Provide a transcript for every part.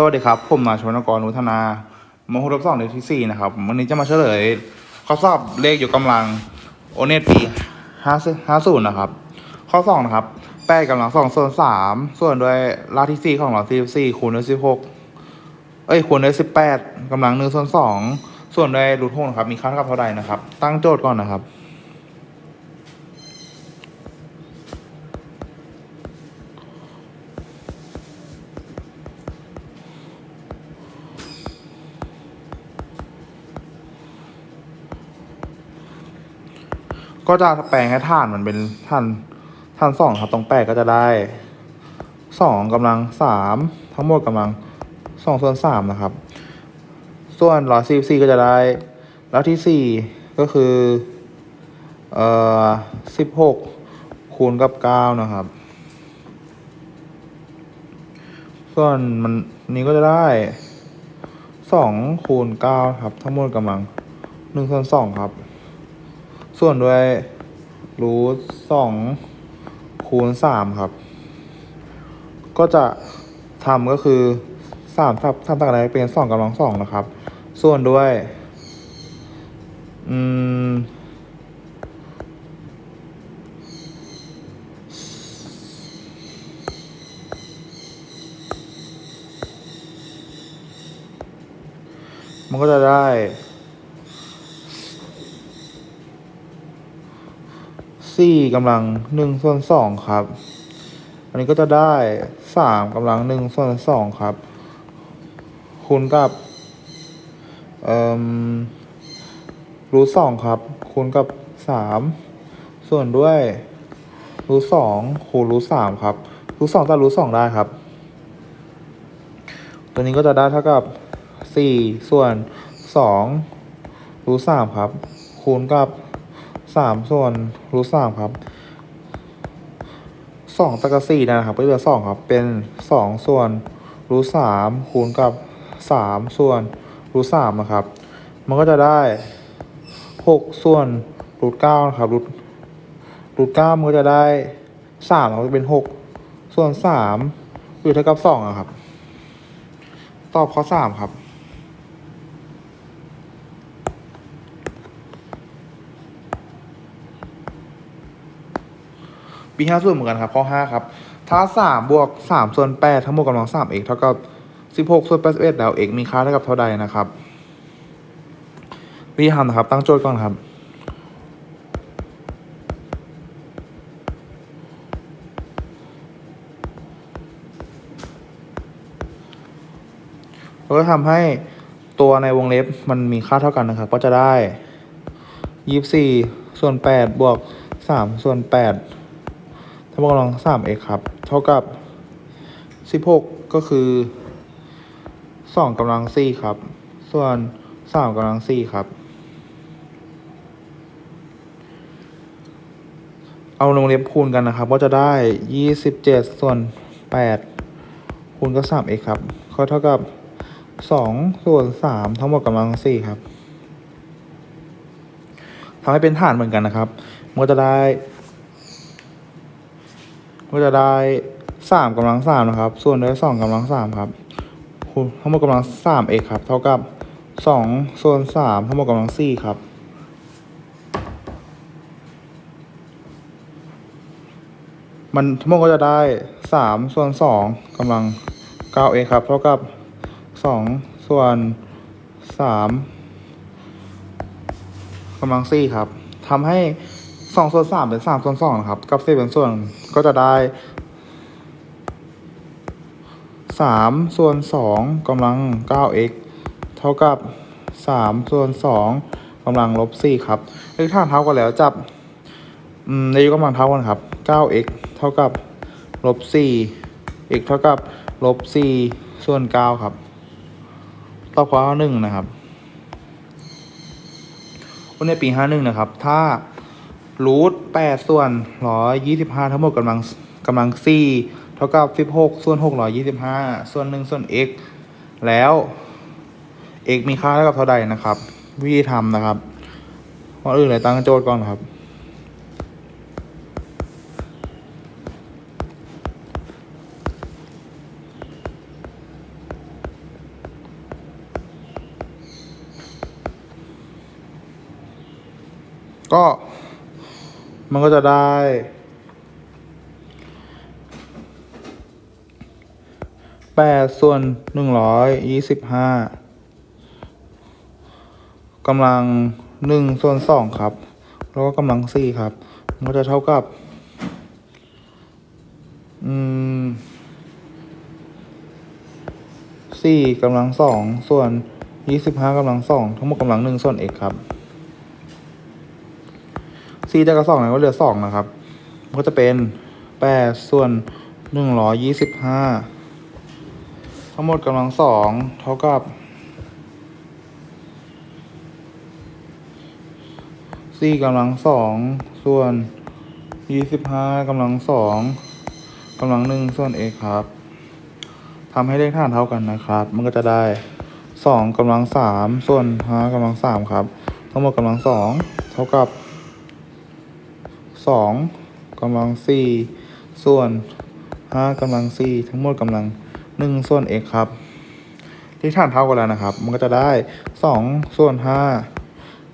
สวัสดีครับ ผมนายชวนกรนุทนามหรบสองเดือนที่สี่นะครับ วันนี้จะมาเฉลยข้อสอบเลขอยู่กำลังโอเนตปีห้าห้าศูนย์นะครับ ข้อสองนะครับแปดกำลังสองส่วนสามส่วนด้วยรากที่สี่ของเราที่สี่คูณด้วยสิบหกเอ้ยคูณด้วยสิบแปดกำลังหนึ่งส่วนสองส่วนด้วยรูทหกนะครับมีค่าเท่ากับเท่าใดนะครับ ตั้งโจทย์ก่อนนะครับ ก็จะแปลงให้ฐานมันเป็นฐานฐานสองครับตรงแปดก็จะได้สองกำลังสามทั้งหมดกำลังสองส่วนสามนะครับ ส่วนร้อยสี่สี่ก็จะได้แล้วที่สี่ก็คือเอ่อสิบหกคูณกับเก้านะครับ ส่วนมันนี้ก็จะได้สองคูณเก้าครับ ทั้งหมดกำลังหนึ่งส่วนสองครับ ส่วนด้วยรูทสองคูณสามครับ ก็จะทำก็คือสามทับทำจากอะไรเป็นสองกำลังสองนะครับ ส่วนด้วย อืมมันก็จะได้ สี่กำลังหนึ่งส่วนสองครับ อันนี้ก็จะได้สามกำลังหนึ่งส่วนสองครับ คูณกับรูทสองครับ คูณกับสามส่วนด้วยรูทสองคูณรูทสามครับรูทสองตัดรูทสองได้ครับ ตัวนี้ก็จะได้เท่ากับสี่ส่วนสองรูทสามครับ คูณกับ สามส่วนรูทสามครับสองตะกสี่นะครับก็เหลือสองครับเป็นสองส่วนรูทสามคูณกับสามส่วนรูทสามนะครับ มันก็จะได้หกส่วนรูทเก้านะครับรูทรูทเก้ามันก็จะได้สามมันจะเป็นหกส่วนสามอยู่เท่ากับสองอะครับ ตอบข้อสามครับ ปีห้าส่วนเหมือนกันครับข้อห้าครับถ้าสามบวกสามส่วนแปดทั้งหมดกำลังสามเอกเท่ากับสิบหกส่วนแปดสิบเอ็ดแล้วเอกมีค่าเท่ากับเท่าใดนะครับวิธีทำนะครับ ตั้งโจทย์ก่อนครับเราก็ทำให้ตัวในวงเล็บมันมีค่าเท่ากันนะครับ ก็จะได้ยี่สี่ส่วนแปดบวกสามส่วนแปด กำลังสามเอกครับ เท่ากับสิบหกก็คือสองกำลังสี่ครับ ส่วนสามกำลังสี่ครับ เอาวงเล็บคูณกันนะครับ ก็จะได้ยี่สิบเจ็ดส่วนแปดคูณกับสามเอกครับ ก็เท่ากับสองส่วนสามทั้งหมดกำลังสี่ครับทำให้เป็นฐานเหมือนกันนะครับมันก็จะได้ ก็จะได้สามกำลังสามนะครับ ส่วนด้วยสองกำลังสามครับคูณทั้งหมดกำลังสามเอกครับ เท่ากับสองส่วนสามทั้งหมดกำลังสี่ครับ มันทั้งหมดก็จะได้สามส่วนสองกำลังเก้าเอกครับ เท่ากับสองส่วนสามกำลังสี่ครับทำให้สองส่วนสามเป็นสามส่วนสองนะครับ กับสี่เป็นส่วนก็จะได้สามส่วนสองกำลังเก้า x เท่ากับสามส่วนสองกำลังลบสี่ครับเลขฐานเท่ากันแล้วจับในยกกำลังเท่ากันครับเก้า x เท่ากับลบสี่ x เท่ากับลบสี่ส่วนเก้าครับตอบข้อหนึ่งนะครับวันในปีห้าหนึ่งนะครับ ถ้า รูทแปดส่วนร้อยยี่สิบห้าทั้งหมดกำลังกำลังสี่เท่ากับสิบหกส่วนหกร้อยยี่สิบห้าส่วนหนึ่งส่วน x แล้ว x มีค่าเท่ากับเท่าใดนะครับ วิธีทำนะครับก่อนอื่นเลยตั้งโจทย์ก่อนครับ ก็ มันก็จะได้ แปดส่วนหนึ่งร้อยยี่สิบห้ากำลังหนึ่งส่วนสองครับ แล้วก็กำลังสี่ครับ มันก็จะเท่ากับ อืมสี่กำลังสองส่วนยี่สิบห้ากำลังสองทั้งหมดกำลังหนึ่งส่วนเอกครับ สี่จากกับสองนั้นก็เหลือสองนะครับมันก็จะเป็นแปดส่วนหนึ่งร้อยยี่สิบห้าทั้งหมดกำลังสองเท่ากับสี่กำลังสองส่วนยี่สิบห้ากำลังสองกำลังหนึ่งส่วนเอกครับทำให้เลขฐานเท่ากันนะครับ มันก็จะได้สองกำลังสามส่วนห้ากำลังสามครับ ทั้งหมดกำลังสองเท่ากับ สองกำลังสี่ส่วนห้ากำลังสี่ทั้งหมดกำลังหนึ่งส่วนเอกครับเลขฐานเท่ากันแล้วนะครับ มันก็จะได้สองส่วนห้า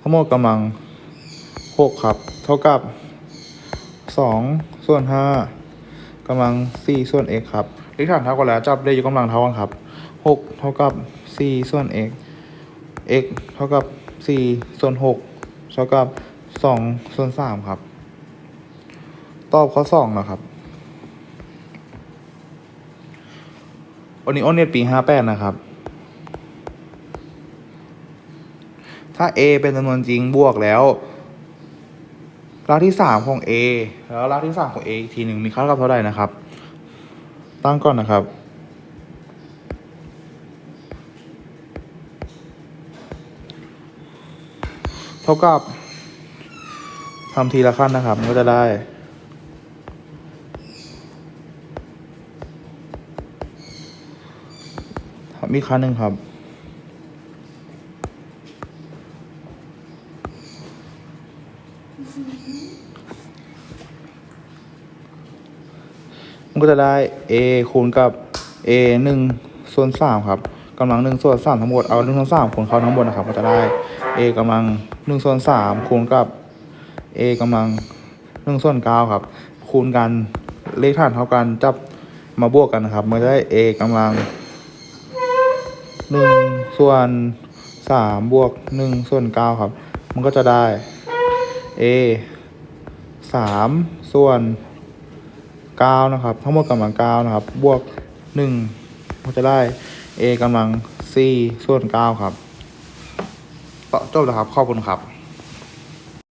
ทั้งหมดกำลังหกครับ เท่ากับสองส่วนห้ากำลังสี่ส่วน x ครับเลขฐานเท่ากันแล้วจับเลขยกกำลังเท่ากันครับหกเท่ากับสี่ส่วน x x เท่ากับสี่ส่วนหกเท่ากับสองส่วนสามครับ ตอบข้อสองนะครับวันนี้อ้นเน็ตปีห้าแปดนะครับ ถ้า a เป็นจำนวนจริงบวกแล้วรากที่สามของ a แล้วรากที่สามของ a อีกทีหนึ่งมีค่าเท่ากับเท่าไหร่นะครับ ตั้งก่อนนะครับเท่ากับทำทีละขั้นนะครับก็จะได้ มีขั้นหนึ่งครับ มันก็จะได้ a คูณกับ a หนึ่งส่วนสามครับกำลังหนึ่งส่วนสามทั้งหมดเอาหนึ่งส่วนสามคูณเข้าทั้งหมดนะครับก็จะได้ a กำลังหนึ่งส่วนสามคูณกับ a กำลังหนึ่งส่วนเก้าครับ คูณกันเลขฐานเท่ากันจับมาบวกกันนะครับมันจะได้ a กำลัง หนึ่งส่วนสามบวกหนึ่งส่วนเก้าครับ มันก็จะได้ a สามส่วนเก้านะครับ ทั้งหมดกำลังเก้านะครับ บวกหนึ่งมันจะได้ a กำลัง c ส่วนเก้าครับต่อจบแล้วครับ ขอบคุณครับ